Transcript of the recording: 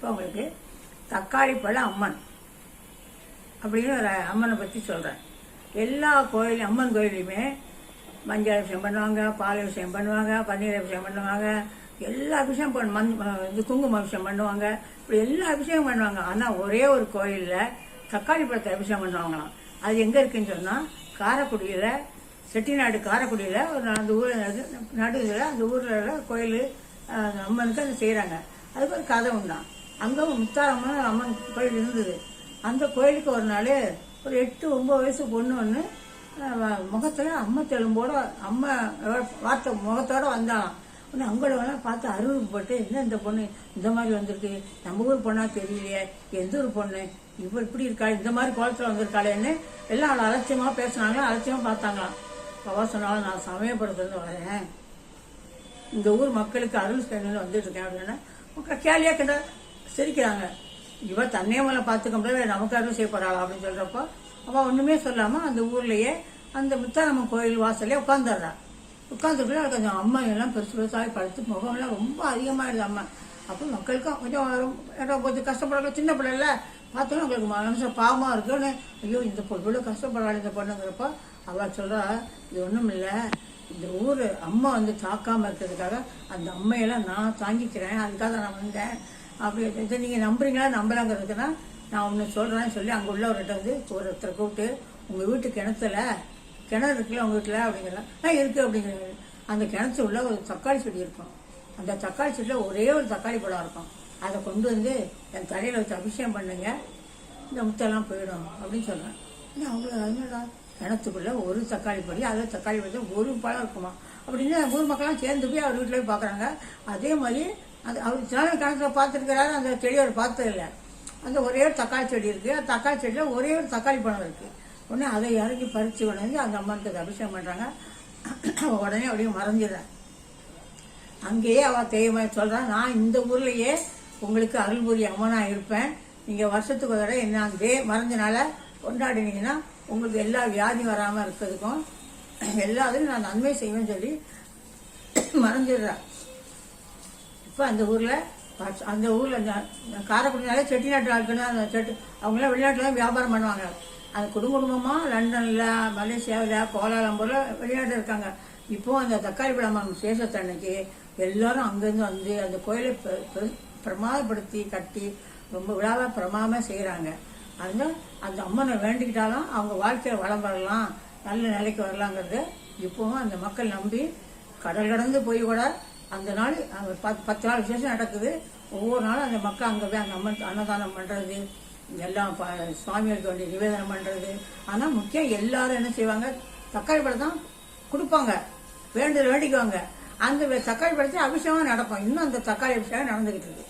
இப்போ உங்களுக்கு தக்காளி பழ அம்மன் அப்படின்னு ஒரு அம்மனை பற்றி சொல்கிறேன் எல்லா கோயில் அம்மன் கோயிலையுமே மஞ்சள் அபிஷேகம் பண்ணுவாங்க பால் அபிஷேகம் பண்ணுவாங்க பன்னீர் அபிஷேகம் பண்ணுவாங்க எல்லா அபிஷேகம் பண்ண மண் இது குங்கும அபிஷேகம் பண்ணுவாங்க இப்படி எல்லா அபிஷேகம் பண்ணுவாங்க. ஆனால் ஒரே ஒரு கோயிலில் தக்காளி பழத்தை அபிஷேகம் பண்ணுவாங்களாம். அது எங்கே இருக்குன்னு சொன்னால் காரைக்குடியில் செட்டிநாடு காரைக்குடியில் ஒரு அந்த ஊர் நடுவில் அந்த ஊரில் கோயில் அம்மனுக்கு அதை செய்கிறாங்க அதுக்கு ஒரு கதை உண்டான் அங்கே முத்தாரம்மன் அம்மன் கோயில் இருந்தது. அந்த கோயிலுக்கு ஒரு நாள் ஒரு எட்டு ஒம்பது வயசு பொண்ணு ஒன்று முகத்தில் அம்மா தெலும்போட அம்மா வார்த்தை முகத்தோட வந்தாலாம் உடனே அங்கோடவெல்லாம் பார்த்து அருவப்பட்டு என்ன இந்த பொண்ணு? இந்த மாதிரி வந்திருக்கு. நம்ம ஊர் பொண்ணா தெரியலையே. எந்த ஊர் பொண்ணு? இவள் இப்படி இருக்காள் இந்த மாதிரி கோலத்தில் வந்திருக்காளேன்னு எல்லாம் அவளை அலட்சியமாக பேசினாங்களா அலட்சியமாக பார்த்தாங்களாம். அவ சொன்னாலும் நான் சமயப்படுத்துறது வரேன். இந்த ஊர் மக்களுக்கு அருள் செய்யணும்னு வந்துட்டு இருக்கேன். அப்படின்னா மக்கள் கிட்ட சிரிக்கிறாங்க. இவ தன்னையே மேலே பார்த்துக்க முடியாது நமக்கு அருள் செய்ய போறாளா அப்படின்னு சொல்றப்போ அவள் ஒன்றுமே சொல்லாமல் அந்த ஊர்லேயே அந்த முத்தாரம்மன் கோயில் வாசல்லே உட்காந்துடுறா உட்காந்துருக்குள்ள கொஞ்சம் அம்மா எல்லாம் பெருசு பெருசாகி படுத்து முகம்லாம் ரொம்ப அதிகமாகிடுது அம்மா. அப்போ மக்களுக்கும் கொஞ்சம் ஏதோ கொஞ்சம் கஷ்டப்படுறாங்க சின்ன பிள்ளைல பார்த்தோன்னா உங்களுக்கு மனசு பாவமாக இருக்குன்னு ஐயோ இந்த பொண்ணு இவ்வளோ கஷ்டப்படுறாள் இந்த பொண்ணுங்கிறப்போ அவள் சொல்கிறா இது ஒன்றும் இல்லை. இந்த ஊர் அம்மா வந்து தாக்காமல் இருக்கிறதுக்காக அந்த அம்மையெல்லாம் நான் தாங்கிக்கிறேன் அதுக்காக நான் வந்தேன். அப்படி இதை நீங்கள் நம்புறீங்களா? நம்பலாங்கிறதுக்குன்னா நான் ஒன்று சொல்கிறேன்னு சொல்லி அங்கே உள்ளவர்கிட்ட வந்து ஒருத்தரை கூப்பிட்டு உங்கள் வீட்டு கிணத்துல கிணறு இருக்குல்ல உங்கள் வீட்டில்? அப்படிங்கிறா ஆ இருக்குது அப்படிங்கிறாரு அந்த கிணத்து உள்ள ஒரு தக்காளி செடி இருக்கும். அந்த தக்காளி செடியில் ஒரே ஒரு தக்காளி பழம் இருக்கும். அதை கொண்டு வந்து என் தலையில் வச்சு அபிஷேகம் பண்ணுங்க. இந்த முத்தெல்லாம் போயிடும் அப்படின்னு சொல்கிறேன் ஏன் அவ்வளோ என்னடா? கிணத்துக்குள்ளே ஒரு தக்காளி படி அதில் தக்காளி படி ஒரு பழம் இருக்குமா? அப்படின்னு ஊர் மக்கள்லாம் சேர்ந்து போய் அவர் வீட்டில் போய் பார்க்குறாங்க அதே மாதிரி அது அவர் சில கணக்கில் பார்த்துருக்கிறாரு அந்த செடியை அவர் பார்த்ததில்ல. அந்த ஒரே ஒரு தக்காளி செடி இருக்குது அந்த தக்காளி செடியில் ஒரே ஒரு தக்காளி பழம் இருக்குது உடனே அதை இறங்கி பறித்து கொண்டு அந்த அம்மனுக்கு அபிஷேகம் பண்ணுறாங்க உடனே அப்படியே மறைஞ்சிடுறேன் அங்கேயே அவள் தெய்வமாக சொல்கிறான் நான் இந்த ஊர்லேயே உங்களுக்கு அருள்புரி அம்மனாக இருப்பேன். நீங்கள் வருஷத்துக்கு ஒரு தடவை என்ன அங்கே மறைஞ்சனால கொண்டாடினீங்கன்னா உங்களுக்கு எல்லா வியாதியும் வராமல் இருக்கிறதுக்கும் எல்லாத்தையும் நான் நன்மை செய்வேன்னு சொல்லி மறைஞ்சிடுறேன் இப்போ அந்த ஊரில் அந்த ஊரில் அந்த காரைக்குடினாலே செட்டிநாட்டு ஆட்கள்னா அந்த செட்டு அவங்களாம் தான் வியாபாரம் பண்ணுவாங்க. அந்த குடும்ப குடும்பமாக லண்டனில் மலேசியாவில் கோலாலம்பூரில் வெளிநாட்டில் இருக்காங்க. இப்போது அந்த தக்காளி பழம் விசேஷத்தை அன்னைக்கு எல்லாரும் அங்கேருந்து வந்து அந்த கோயிலை பிரமாதப்படுத்தி கட்டி ரொம்ப விழாவை பிரமாதமாக செய்கிறாங்க அதனால் அந்த அம்மனை வேண்டிக்கிட்டாலும் அவங்க வாழ்க்கையில் வளம் வரலாம் நல்ல நிலைக்கு வரலாங்கிறது இப்போவும் அந்த மக்கள் நம்பி கடல் கடந்து போய் கூட அந்த நாள் பத்து பத்து நாள் விசேஷம் நடக்குது. ஒவ்வொரு நாளும் அந்த மக்கள் அங்கே போய் அந்த அம்மன் அன்னதானம் பண்ணுறது எல்லாம் ப- தோண்டி நிவேதனம் பண்ணுறது ஆனால் முக்கியம் எல்லாரும் என்ன செய்வாங்க? தக்காளி பழம் தான் கொடுப்பாங்க. வேண்டுதல் வேண்டிக்குவாங்க. அந்த தக்காளி பழத்தை அபிஷேகம் நடக்கும். இன்னும் அந்த தக்காளி அபிஷேகம் நடந்துக்கிட்டு இருக்கு.